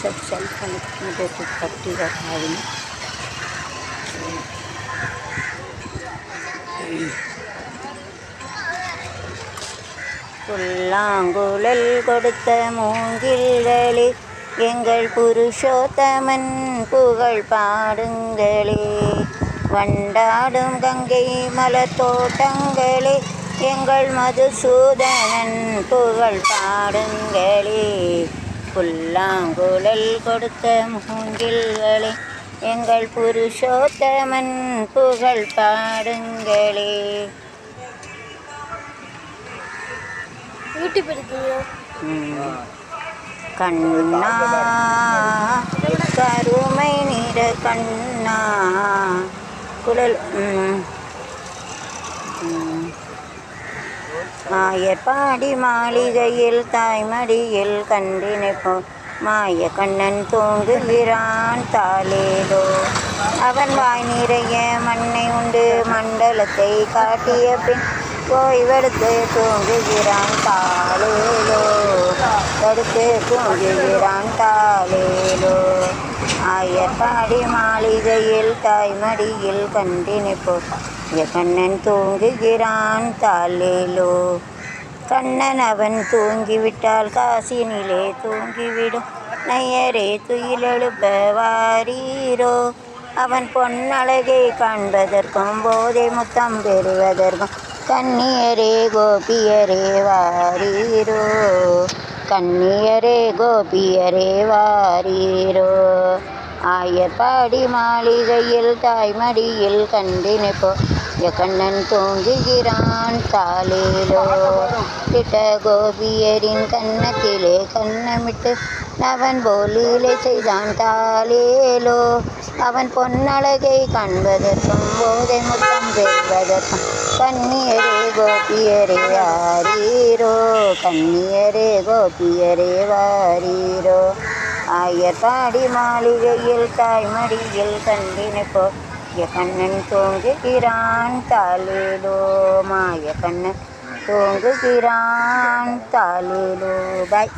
सब सेल्फ मध्ये पट्टी रखावी புல்லாங்குழல் கொடுத்த மூங்கில்களே எங்கள் புருஷோத்தமன் புகழ் பாடுங்களே வண்டாடும் கங்கை மலர் தோட்டங்களே எங்கள் மதுசூதனன் புகழ் பாடுங்களே புல்லாங்குழல் கொடுத்த மூங்கில்களே எங்கள் புருஷோத்தமன் புகழ் பாடுங்களே. கண்ணா கருமை நிற கண்ணா குழல். மாயப்பாடி மாளிகையில் தாய்மடியில் கண்டினைப்போ மாய கண்ணன் தூங்குகிறான் தாலேதோ அவன் வாய் நிறைய மண்ணை உண்டு. மண்டலத்தை காட்டிய பின் ஓய்வெடுத்து தூங்குகிறான் தாலேலோ தடுத்து தூங்குகிறான் தாலேலோ ஆயப்பாடி மாளிகையில் தாய்மடியில் கண்டினைப்போ கண்ணன் தூங்குகிறான் தாலேலோ கண்ணன் அவன் தூங்கிவிட்டால் காசினிலே தூங்கிவிடும். நையரே துயிலெழுப்ப வாரீரோ. அவன் பொன்னழகை காண்பதற்கும் போதை முத்தம் பெறுவதற்கும். கண்ணியரே கோபியரே வாரீரோ. கண்ணியரே கோபியரே வாரீரோ. ஆயப்பாடி மாளிகையில் தாய்மடியில் கண்டினைப்போ கண்ணன் தூங்குகிறான் காலிலோ கிட்ட கோபியரின் கன்னத்திலே கண்ணமிட்டு அவன் போலீலை செய்தான் தாளேலோ. அவன் பொன்னழகை காண்பதற்கும் போதை முத்தம் பெறுவதற்கும் கண்ணியரே கோபியரே வாரீரோ. கண்ணியரே கோபியரே வாரீரோ. ஆயர் பாடி மாளிகையில் தாய்மடியில் கண்டினைப்போ கண்ணன் தூங்குகிறான் தாளேலோ மாய கண்ணன் தூங்குகிறான் தாளேலோ பாய்